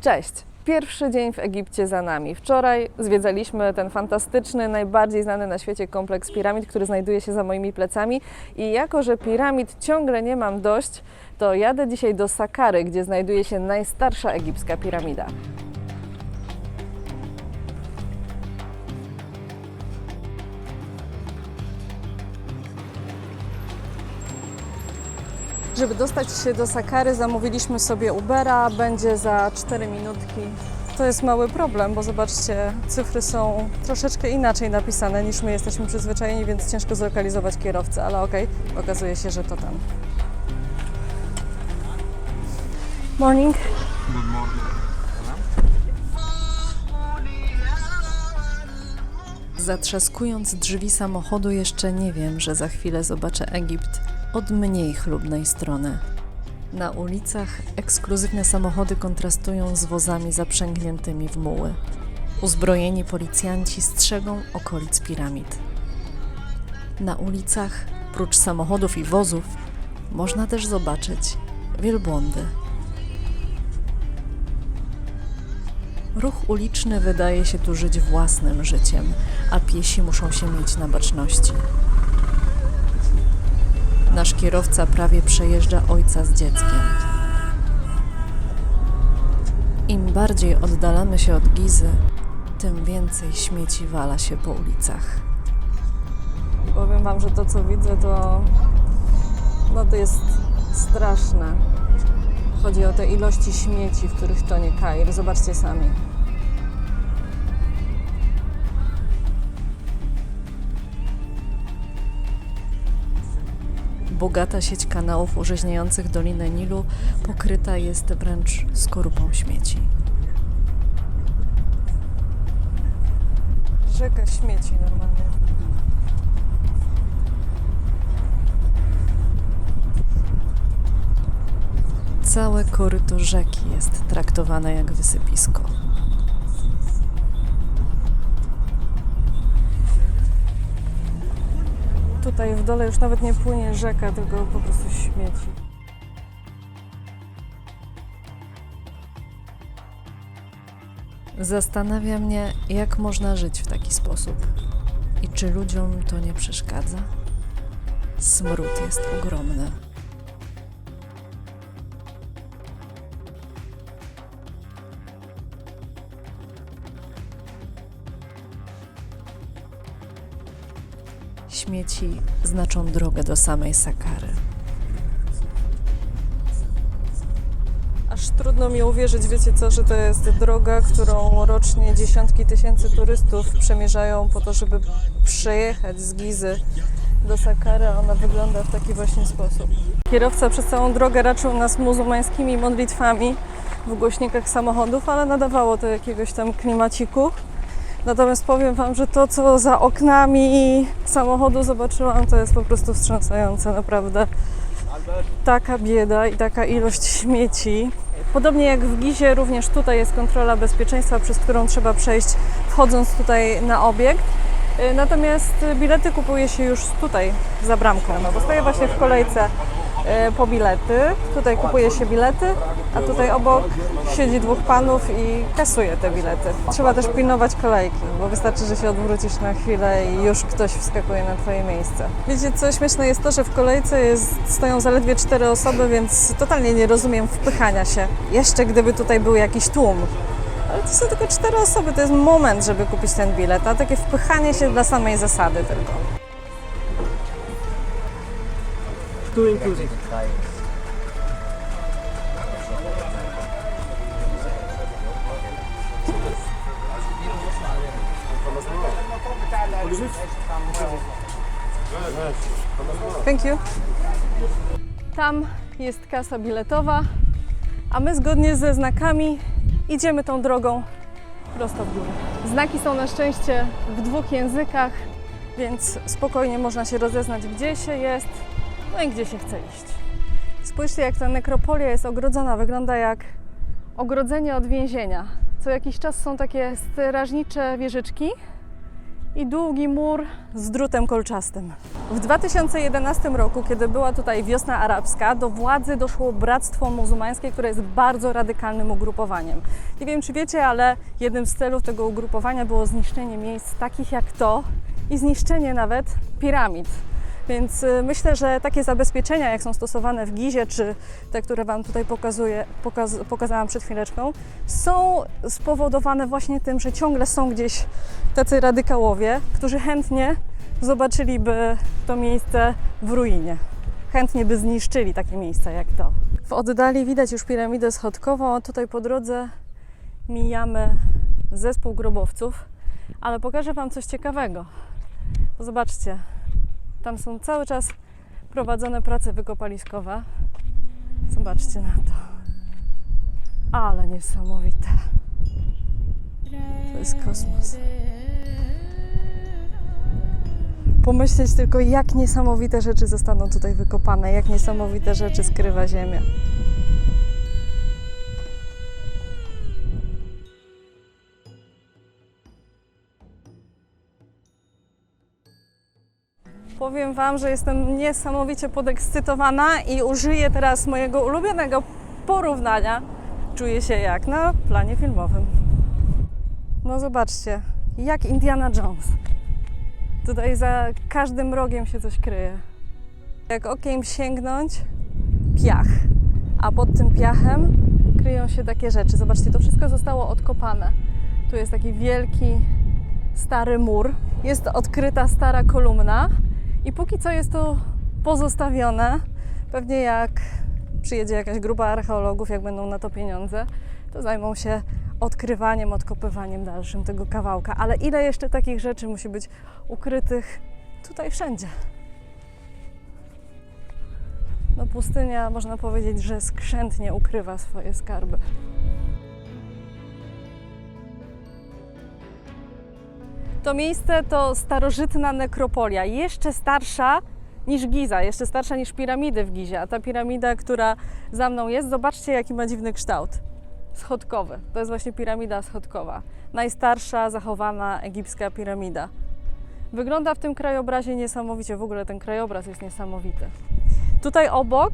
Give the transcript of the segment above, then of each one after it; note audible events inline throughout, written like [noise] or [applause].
Cześć! Pierwszy dzień w Egipcie za nami. Wczoraj zwiedzaliśmy ten fantastyczny, najbardziej znany na świecie kompleks piramid, który znajduje się za moimi plecami. I jako, że piramid ciągle nie mam dość, to jadę dzisiaj do Sakary, gdzie znajduje się najstarsza egipska piramida. Żeby dostać się do Sakary, zamówiliśmy sobie Ubera, będzie za 4 minutki. To jest mały problem, bo zobaczcie, cyfry są troszeczkę inaczej napisane niż my jesteśmy przyzwyczajeni, więc ciężko zlokalizować kierowcę, ale okej, okazuje się, że to tam. Morning. Zatrzaskując drzwi samochodu, jeszcze nie wiem, że za chwilę zobaczę Egipt od mniej chlubnej strony. Na ulicach ekskluzywne samochody kontrastują z wozami zaprzęgniętymi w muły. Uzbrojeni policjanci strzegą okolic piramid. Na ulicach, prócz samochodów i wozów, można też zobaczyć wielbłądy. Ruch uliczny wydaje się tu żyć własnym życiem, a piesi muszą się mieć na baczności. Nasz kierowca prawie przejeżdża ojca z dzieckiem. Im bardziej oddalamy się od Gizy, tym więcej śmieci wala się po ulicach. Powiem Wam, że to co widzę to, no to jest straszne. Chodzi o te ilości śmieci, w których tonie Kair. Zobaczcie sami. Bogata sieć kanałów urzeźniających Dolinę Nilu pokryta jest wręcz skorupą śmieci. Rzeka śmieci normalnie. Całe koryto rzeki jest traktowane jak wysypisko. Tutaj w dole już nawet nie płynie rzeka, tylko po prostu śmieci. Zastanawia mnie, jak można żyć w taki sposób i czy ludziom to nie przeszkadza. Smród jest ogromny. Śmieci znaczą drogę do samej Sakary. Aż trudno mi uwierzyć, wiecie co, że to jest droga, którą rocznie dziesiątki tysięcy turystów przemierzają po to, żeby przejechać z Gizy do Sakary, ona wygląda w taki właśnie sposób. Kierowca przez całą drogę raczył nas muzułmańskimi modlitwami w głośnikach samochodów, ale nadawało to jakiegoś tam klimaciku. Natomiast powiem Wam, że to, co za oknami samochodu zobaczyłam, to jest po prostu wstrząsające, naprawdę. Taka bieda i taka ilość śmieci. Podobnie jak w Gizie, również tutaj jest kontrola bezpieczeństwa, przez którą trzeba przejść, wchodząc tutaj na obiekt. Natomiast bilety kupuje się już tutaj, za bramką. Bo stoję właśnie w kolejce po bilety. Tutaj kupuje się bilety, a tutaj obok siedzi dwóch panów i kasuje te bilety. Trzeba też pilnować kolejki, bo wystarczy, że się odwrócisz na chwilę i już ktoś wskakuje na Twoje miejsce. Wiecie, co śmieszne jest to, że w kolejce jest, stoją zaledwie cztery osoby, więc totalnie nie rozumiem wpychania się. Jeszcze gdyby tutaj był jakiś tłum. Ale to są tylko cztery osoby, to jest moment, żeby kupić ten bilet, a takie wpychanie się dla samej zasady tylko. Two inclusive. Thank you. Tam jest kasa biletowa, a my zgodnie ze znakami idziemy tą drogą prosto w górę. Znaki są na szczęście w dwóch językach, więc spokojnie można się rozeznać, gdzie się jest, no i gdzie się chce iść. Spójrzcie, jak ta nekropolia jest ogrodzona. Wygląda jak ogrodzenie od więzienia. Co jakiś czas są takie strażnicze wieżyczki i długi mur z drutem kolczastym. W 2011 roku, kiedy była tutaj wiosna arabska, do władzy doszło Bractwo Muzułmańskie, które jest bardzo radykalnym ugrupowaniem. Nie wiem, czy wiecie, ale jednym z celów tego ugrupowania było zniszczenie miejsc takich jak to i zniszczenie nawet piramid. Więc y, myślę, że takie zabezpieczenia, jak są stosowane w Gizie, czy te, które Wam tutaj pokazuję, pokaz, pokazałam przed chwileczką, są spowodowane właśnie tym, że ciągle są gdzieś tacy radykałowie, którzy chętnie zobaczyliby to miejsce w ruinie. Chętnie by zniszczyli takie miejsca jak to. W oddali widać już piramidę schodkową, tutaj po drodze mijamy zespół grobowców, ale pokażę Wam coś ciekawego. Zobaczcie, tam są cały czas prowadzone prace wykopaliskowe. Zobaczcie na to. Ale niesamowite. To jest kosmos. Pomyśleć tylko, jak niesamowite rzeczy zostaną tutaj wykopane, jak niesamowite rzeczy skrywa Ziemia. Powiem Wam, że jestem niesamowicie podekscytowana i użyję teraz mojego ulubionego porównania. Czuję się jak na planie filmowym. No zobaczcie, jak Indiana Jones. Tutaj za każdym rogiem się coś kryje. Jak okiem sięgnąć, piach. A pod tym piachem kryją się takie rzeczy. Zobaczcie, to wszystko zostało odkopane. Tu jest taki wielki, stary mur. Jest odkryta stara kolumna. I póki co jest to pozostawione. Pewnie jak przyjedzie jakaś grupa archeologów, jak będą na to pieniądze, to zajmą się odkrywaniem, odkopywaniem dalszym tego kawałka. Ale ile jeszcze takich rzeczy musi być ukrytych tutaj wszędzie? No pustynia, można powiedzieć, że skrzętnie ukrywa swoje skarby. To miejsce to starożytna nekropolia, jeszcze starsza niż Giza, jeszcze starsza niż piramidy w Gizie. A ta piramida, która za mną jest, zobaczcie jaki ma dziwny kształt. Schodkowy. To jest właśnie piramida schodkowa. Najstarsza zachowana egipska piramida. Wygląda w tym krajobrazie niesamowicie, w ogóle ten krajobraz jest niesamowity. Tutaj obok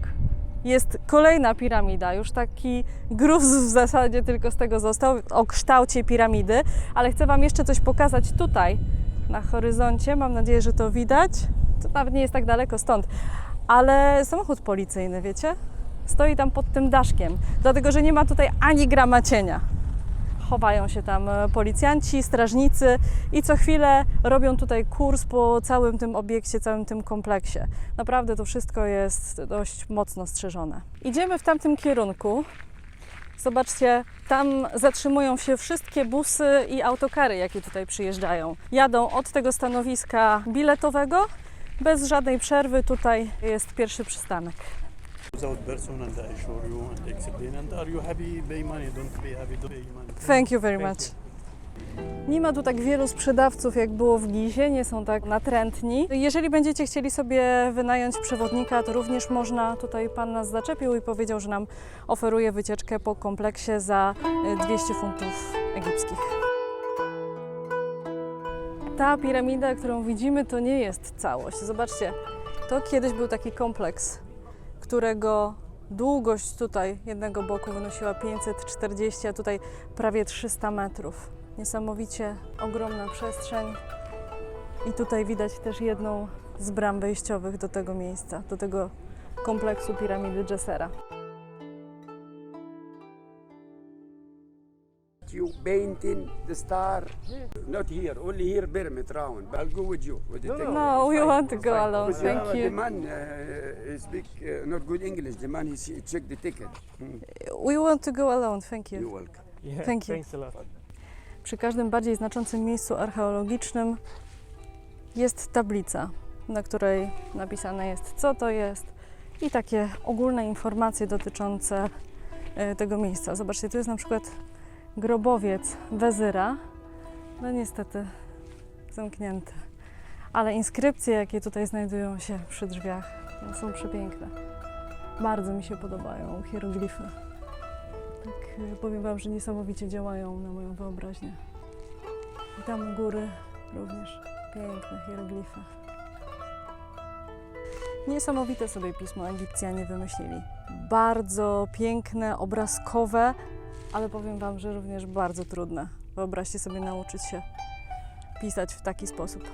jest kolejna piramida, już taki gruz w zasadzie tylko z tego został, o kształcie piramidy, ale chcę Wam jeszcze coś pokazać tutaj na horyzoncie. Mam nadzieję, że to widać. To nawet nie jest tak daleko stąd, ale samochód policyjny, wiecie? Stoi tam pod tym daszkiem, dlatego że nie ma tutaj ani grama cienia. Chowają się tam e, policjanci, strażnicy i co chwilę robią tutaj kurs po całym tym obiekcie, całym tym kompleksie. Naprawdę to wszystko jest dość mocno strzeżone. Idziemy w tamtym kierunku. Zobaczcie, tam zatrzymują się wszystkie busy i autokary, jakie tutaj przyjeżdżają. Jadą od tego stanowiska biletowego. Bez żadnej przerwy tutaj jest pierwszy przystanek. Without person and I show you and explain and are you happy pay money don't pay happy don't pay money Thank you very much. Nie ma tu tak wielu sprzedawców, jak było w Gizie, nie są tak natrętni. Jeżeli będziecie chcieli sobie wynająć przewodnika, to również można. Tutaj pan nas zaczepił i powiedział, że nam oferuje wycieczkę po kompleksie za y, 200 funtów egipskich. Ta piramida, którą widzimy, to nie jest całość. Zobaczcie, to kiedyś był taki kompleks, którego długość tutaj jednego boku wynosiła 540, a tutaj prawie 300 metrów. Niesamowicie ogromna przestrzeń. I tutaj widać też jedną z bram wejściowych do tego miejsca, do tego kompleksu piramidy Dżesera. You painting the star not here only here pyramid round but i'll go with you with the No, ticket. No, we Fine, want to go alone. Uh, Thank the you. man uh, speak uh, not good english the man he check the ticket. We want to go alone, thank you. you're welcome Yeah, Thank you. Thanks a lot. Przy każdym bardziej znaczącym miejscu archeologicznym jest tablica, na której napisane jest, co to jest i takie ogólne informacje dotyczące e, tego miejsca. Zobaczcie, tu jest na przykład grobowiec wezyra. No niestety zamknięty. Ale inskrypcje, jakie tutaj znajdują się przy drzwiach, no, są przepiękne. Bardzo mi się podobają hieroglify. Tak e, powiem Wam, że niesamowicie działają na moją wyobraźnię. I tam u góry Również piękne hieroglify. Niesamowite sobie pismo Egipcjanie wymyślili. Bardzo piękne, obrazkowe, ale powiem Wam, że również bardzo trudne. Wyobraźcie sobie nauczyć się pisać w taki sposób.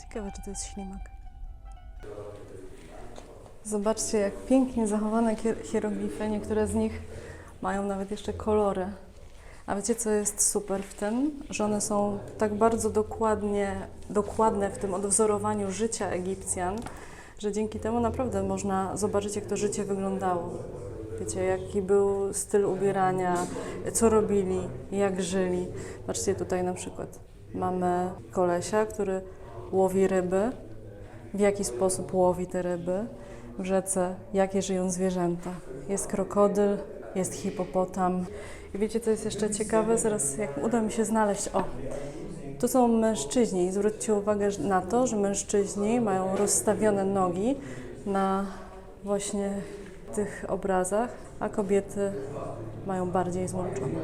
Ciekawe, czy to jest ślimak. Zobaczcie, jak pięknie zachowane hier- hieroglify. Niektóre z nich mają nawet jeszcze kolory. A wiecie, co jest super w tym? Że one są tak bardzo dokładnie, dokładne w tym odwzorowaniu życia Egipcjan, że dzięki temu naprawdę można zobaczyć, jak to życie wyglądało. Wiecie, jaki był styl ubierania, co robili, jak żyli. Patrzcie tutaj na przykład. Mamy kolesia, który łowi ryby, w jaki sposób łowi te ryby w rzece, jakie żyją zwierzęta. Jest krokodyl, jest hipopotam. I wiecie, co jest jeszcze ciekawe? Zaraz, jak uda mi się znaleźć, o, to są mężczyźni zwróćcie uwagę na to, że mężczyźni mają rozstawione nogi na właśnie tych obrazach, a kobiety mają bardziej złączone.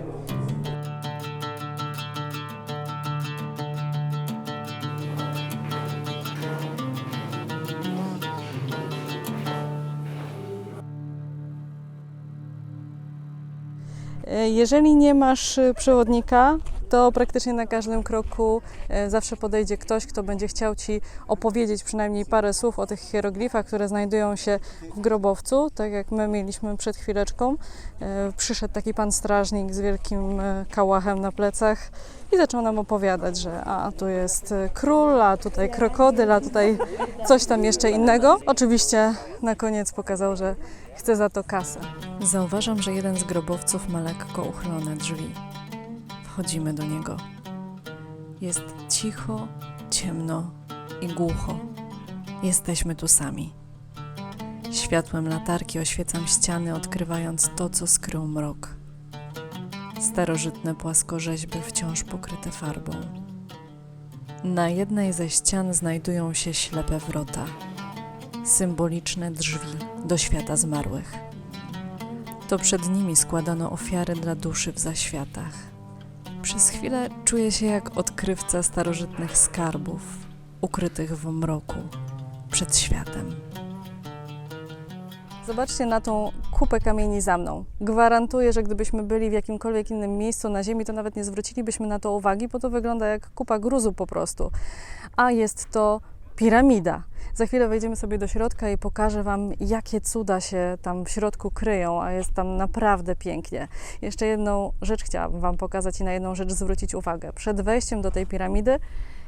E, Jeżeli nie masz y, przewodnika, to praktycznie na każdym kroku e, zawsze podejdzie ktoś, kto będzie chciał Ci opowiedzieć przynajmniej parę słów o tych hieroglifach, które znajdują się w grobowcu, tak jak my mieliśmy przed chwileczką. E, Przyszedł taki pan strażnik z wielkim e, kałachem na plecach i zaczął nam opowiadać, że a tu jest król, a tutaj krokodyl, a tutaj coś tam jeszcze innego. Oczywiście na koniec pokazał, że chce za to kasę. Zauważam, że jeden z grobowców ma lekko uchylone drzwi. Wchodzimy do niego. Jest cicho, ciemno i głucho. Jesteśmy tu sami. Światłem latarki oświecam ściany, odkrywając to, co skrył mrok. Starożytne płaskorzeźby wciąż pokryte farbą. Na jednej ze ścian znajdują się ślepe wrota, symboliczne drzwi do świata zmarłych. To przed nimi składano ofiary dla duszy w zaświatach. Przez chwilę czuję się jak odkrywca starożytnych skarbów, ukrytych w mroku, przed światem. Zobaczcie na tą kupę kamieni za mną. Gwarantuję, że gdybyśmy byli w jakimkolwiek innym miejscu na Ziemi, to nawet nie zwrócilibyśmy na to uwagi, bo to wygląda jak kupa gruzu po prostu. A jest to piramida. Za chwilę wejdziemy sobie do środka i pokażę Wam, jakie cuda się tam w środku kryją, a jest tam naprawdę pięknie. Jeszcze jedną rzecz chciałabym Wam pokazać i na jedną rzecz zwrócić uwagę. Przed wejściem do tej piramidy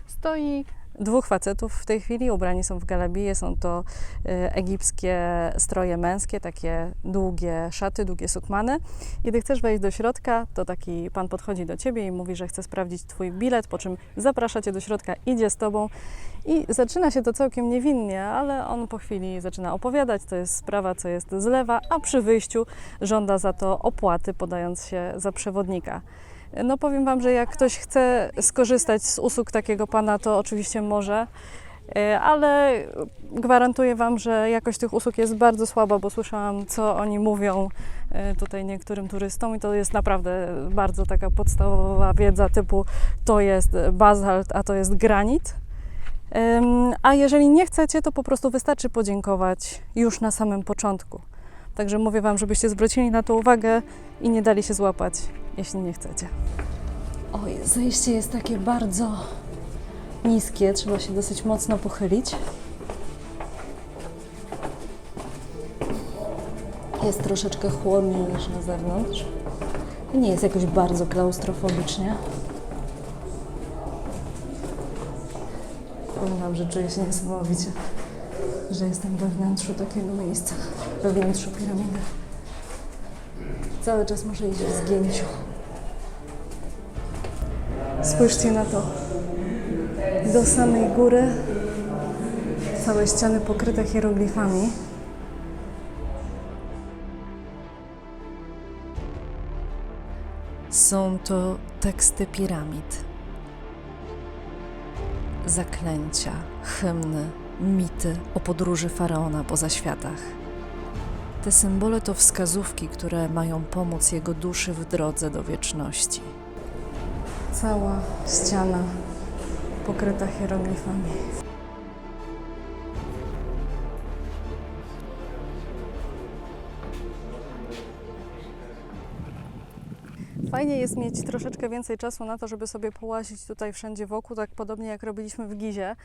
stoi dwóch facetów w tej chwili, ubrani są w galabije, są to y, egipskie stroje męskie, takie długie szaty, długie sukmany. Kiedy chcesz wejść do środka, to taki pan podchodzi do ciebie i mówi, że chce sprawdzić twój bilet, po czym zaprasza cię do środka, idzie z tobą i zaczyna się to całkiem niewinnie, ale on po chwili zaczyna opowiadać, co jest sprawa, co jest z lewa, a przy wyjściu żąda za to opłaty, podając się za przewodnika. No powiem Wam, że jak ktoś chce skorzystać z usług takiego pana, to oczywiście może, e, ale gwarantuję Wam, że jakość tych usług jest bardzo słaba, bo słyszałam, co oni mówią e, tutaj niektórym turystom i to jest naprawdę bardzo taka podstawowa wiedza typu to jest bazalt, a to jest granit. A jeżeli nie chcecie, to po prostu wystarczy podziękować już na samym początku. Także mówię Wam, żebyście zwrócili na to uwagę i nie dali się złapać, jeśli nie chcecie. Oj, zejście jest takie bardzo niskie, trzeba się dosyć mocno pochylić. Jest troszeczkę chłodniej niż na zewnątrz. Nie jest jakoś bardzo klaustrofobicznie. Powiem że czuję się niesamowicie, że jestem we wnętrzu takiego miejsca, we wnętrzu piramidy. Cały czas muszę iść w zgięciu. Spójrzcie na to. Do samej góry całe ściany pokryte hieroglifami. Są to teksty piramid, zaklęcia, hymny, mity o podróży faraona po zaświatach. Te symbole to wskazówki, które mają pomóc jego duszy w drodze do wieczności. Cała ściana pokryta hieroglifami. Fajnie jest mieć troszeczkę więcej czasu na to, żeby sobie połazić tutaj wszędzie wokół, tak podobnie jak robiliśmy w Gizie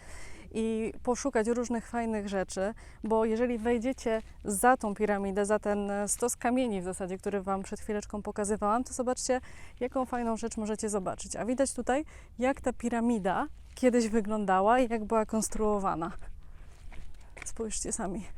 i poszukać różnych fajnych rzeczy, bo jeżeli wejdziecie za tą piramidę, za ten stos kamieni w zasadzie, który Wam przed chwileczką pokazywałam, to zobaczcie, jaką fajną rzecz możecie zobaczyć. A widać tutaj, jak ta piramida kiedyś wyglądała i jak była konstruowana. Spójrzcie sami.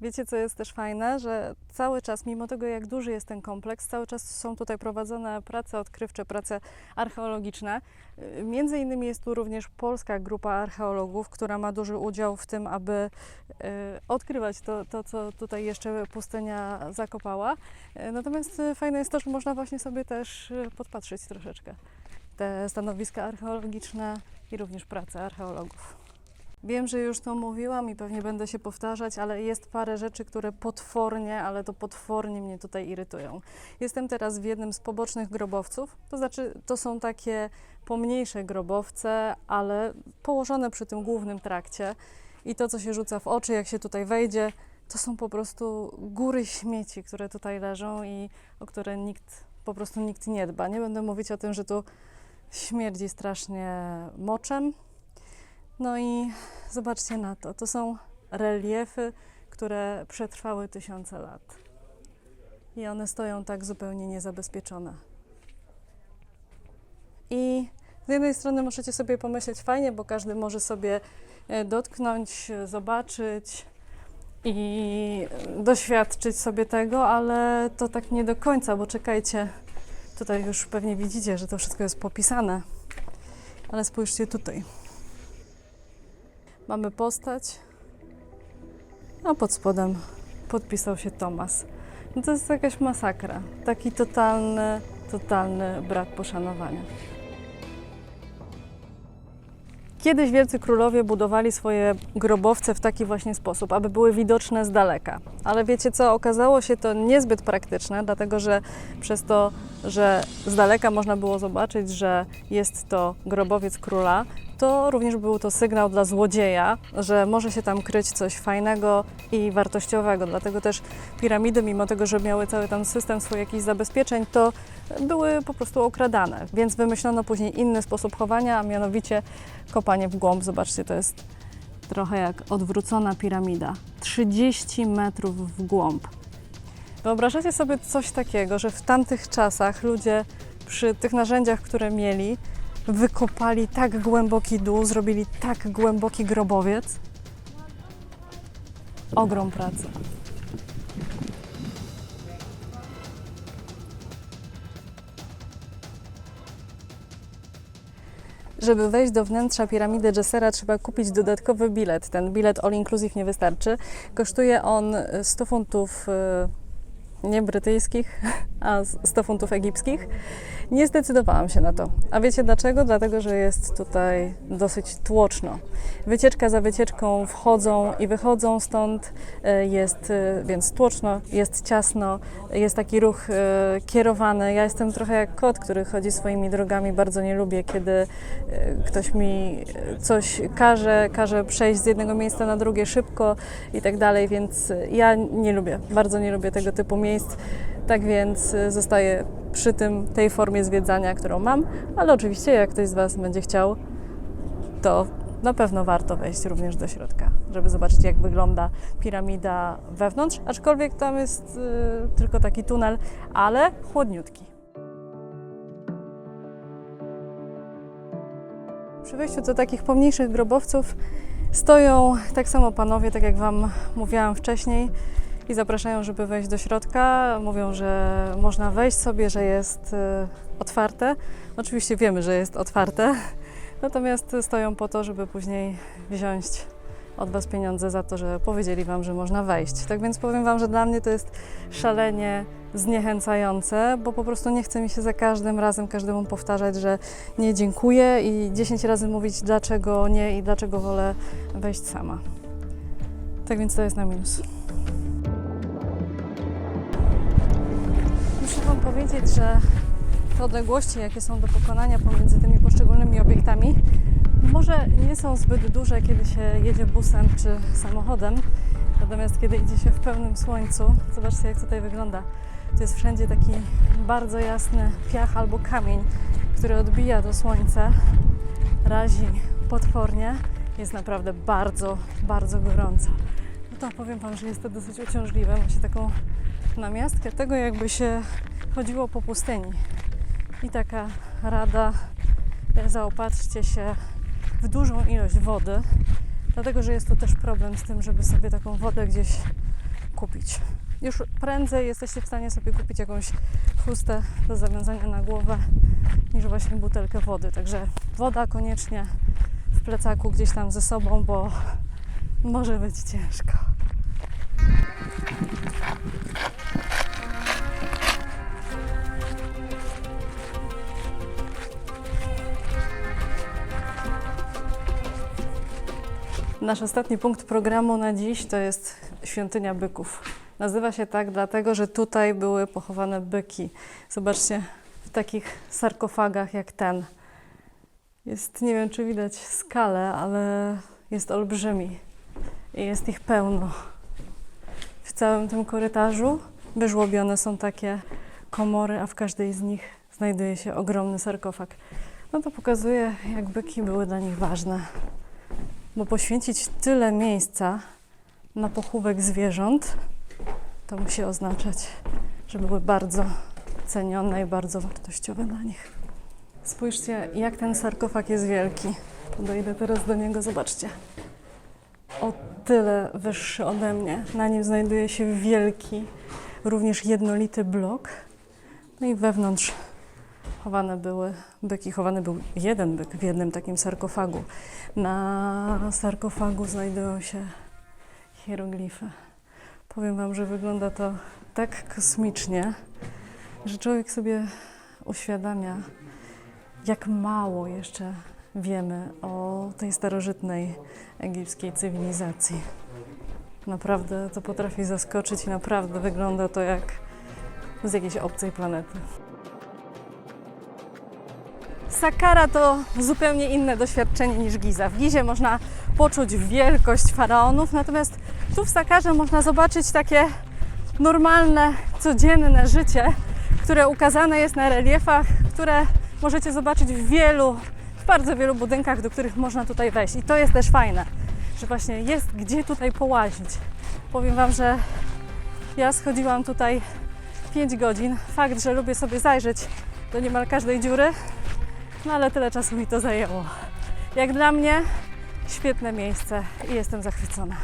Wiecie, co jest też fajne, że cały czas, mimo tego jak duży jest ten kompleks, cały czas są tutaj prowadzone prace odkrywcze, prace archeologiczne. Y, Między innymi jest tu również polska grupa archeologów, która ma duży udział w tym, aby y, odkrywać to, to, co tutaj jeszcze pustynia zakopała. Y, Natomiast fajne jest to, że można właśnie sobie też podpatrzeć troszeczkę te stanowiska archeologiczne i również prace archeologów. Wiem, że już to mówiłam i pewnie będę się powtarzać, ale jest parę rzeczy, które potwornie, ale to potwornie mnie tutaj irytują. Jestem teraz w jednym z pobocznych grobowców, to znaczy to są takie pomniejsze grobowce, ale położone przy tym głównym trakcie. I to, co się rzuca w oczy, jak się tutaj wejdzie, to są po prostu góry śmieci, które tutaj leżą i o które nikt, po prostu nikt nie dba. Nie będę mówić o tym, że tu śmierdzi strasznie moczem. No i zobaczcie na to. To są reliefy, które przetrwały tysiące lat. I one stoją tak zupełnie niezabezpieczone. I z jednej strony możecie sobie pomyśleć fajnie, bo każdy może sobie e, dotknąć, zobaczyć i doświadczyć sobie tego, ale to tak nie do końca, bo czekajcie, tutaj już pewnie widzicie, że to wszystko jest popisane. Ale spójrzcie tutaj. Mamy postać, a pod spodem podpisał się Tomas. No to jest jakaś masakra. Taki totalny, totalny brak poszanowania. Kiedyś wielcy królowie budowali swoje grobowce w taki właśnie sposób, aby były widoczne z daleka. Ale wiecie co, okazało się to niezbyt praktyczne, dlatego że przez to, że z daleka można było zobaczyć, że jest to grobowiec króla, to również był to sygnał dla złodzieja, że może się tam kryć coś fajnego i wartościowego. Dlatego też piramidy, mimo tego, że miały cały tam system swoich jakichś zabezpieczeń, to były po prostu okradane. Więc wymyślono później inny sposób chowania, a mianowicie kopanie w głąb. Zobaczcie, to jest trochę jak odwrócona piramida. 30 metrów w głąb. Wyobrażacie sobie coś takiego, że w tamtych czasach ludzie przy tych narzędziach, które mieli, wykopali tak głęboki dół, zrobili tak głęboki grobowiec? Ogrom pracy. Żeby wejść do wnętrza piramidy Jessera trzeba kupić dodatkowy bilet. Ten bilet all inclusive nie wystarczy. Kosztuje on 100 funtów y, nie brytyjskich, a 100 funtów egipskich. Nie zdecydowałam się na to. A wiecie dlaczego? Dlatego, że jest tutaj dosyć tłoczno. Wycieczka za wycieczką wchodzą i wychodzą stąd. e, Jest e, więc tłoczno, jest ciasno, jest taki ruch e, kierowany. Ja jestem trochę jak kot, który chodzi swoimi drogami. Bardzo nie lubię, kiedy ktoś mi coś każe, każe przejść z jednego miejsca na drugie szybko i tak dalej, więc ja nie lubię, bardzo nie lubię tego typu miejsc. Tak więc y, zostaję przy tym, tej formie zwiedzania, którą mam, ale oczywiście jak ktoś z Was będzie chciał, to na pewno warto wejść również do środka, żeby zobaczyć jak wygląda piramida wewnątrz, aczkolwiek tam jest y, tylko taki tunel, ale chłodniutki. Przy wejściu do takich pomniejszych grobowców stoją tak samo panowie, tak jak Wam mówiłam wcześniej, i zapraszają, żeby wejść do środka. Mówią, że można wejść sobie, że jest e, otwarte. Oczywiście wiemy, że jest otwarte, [laughs] natomiast stoją po to, żeby później wziąć od Was pieniądze za to, że powiedzieli Wam, że można wejść. Tak więc powiem Wam, że dla mnie to jest szalenie zniechęcające, bo po prostu nie chce mi się za każdym razem każdemu powtarzać, że nie dziękuję i 10 razy mówić, dlaczego nie i dlaczego wolę wejść sama. Tak więc to jest na minus. Wam powiedzieć, że te odległości, jakie są do pokonania pomiędzy tymi poszczególnymi obiektami, może nie są zbyt duże, kiedy się jedzie busem czy samochodem. Natomiast kiedy idzie się w pełnym słońcu, zobaczcie jak tutaj wygląda. To jest wszędzie taki bardzo jasny piach albo kamień, który odbija to słońce, razi potwornie. Jest naprawdę bardzo, bardzo gorąco. No to powiem Wam, że jest to dosyć uciążliwe. Ma się taką namiastkę tego, jakby się chodziło po pustyni. I taka rada, e, zaopatrzcie się w dużą ilość wody, dlatego że jest to też problem z tym, żeby sobie taką wodę gdzieś kupić. Już prędzej jesteście w stanie sobie kupić jakąś chustę do zawiązania na głowę niż właśnie butelkę wody. Także woda koniecznie w plecaku gdzieś tam ze sobą, bo może być ciężko. Nasz ostatni punkt programu na dziś to jest świątynia byków. Nazywa się tak dlatego, że tutaj były pochowane byki. Zobaczcie, w takich sarkofagach jak ten. Jest, nie wiem czy widać skalę, ale jest olbrzymi i jest ich pełno. W całym tym korytarzu wyżłobione są takie komory, a w każdej z nich znajduje się ogromny sarkofag. No to pokazuje, jak byki były dla nich ważne bo poświęcić tyle miejsca na pochówek zwierząt, to musi oznaczać, że były bardzo cenione i bardzo wartościowe dla nich. Spójrzcie, jak ten sarkofag jest wielki. Podejdę teraz do niego, zobaczcie. O tyle wyższy ode mnie. Na nim znajduje się wielki, również jednolity blok. No i wewnątrz chowane były byki. Chowany był jeden byk w jednym takim sarkofagu. Na sarkofagu znajdują się hieroglify. Powiem Wam, że wygląda to tak kosmicznie, że człowiek sobie uświadamia, jak mało jeszcze wiemy o tej starożytnej egipskiej cywilizacji. Naprawdę to potrafi zaskoczyć i naprawdę wygląda to jak z jakiejś obcej planety. Sakara to zupełnie inne doświadczenie niż Giza. W Gizie można poczuć wielkość faraonów, natomiast tu w Sakarze można zobaczyć takie normalne, codzienne życie, które ukazane jest na reliefach, które możecie zobaczyć w wielu, w bardzo wielu budynkach, do których można tutaj wejść. I to jest też fajne, że właśnie jest gdzie tutaj połazić. Powiem Wam, że ja schodziłam tutaj 5 godzin. Fakt, że lubię sobie zajrzeć do niemal każdej dziury, no ale tyle czasu mi to zajęło. Jak dla mnie świetne miejsce i jestem zachwycona.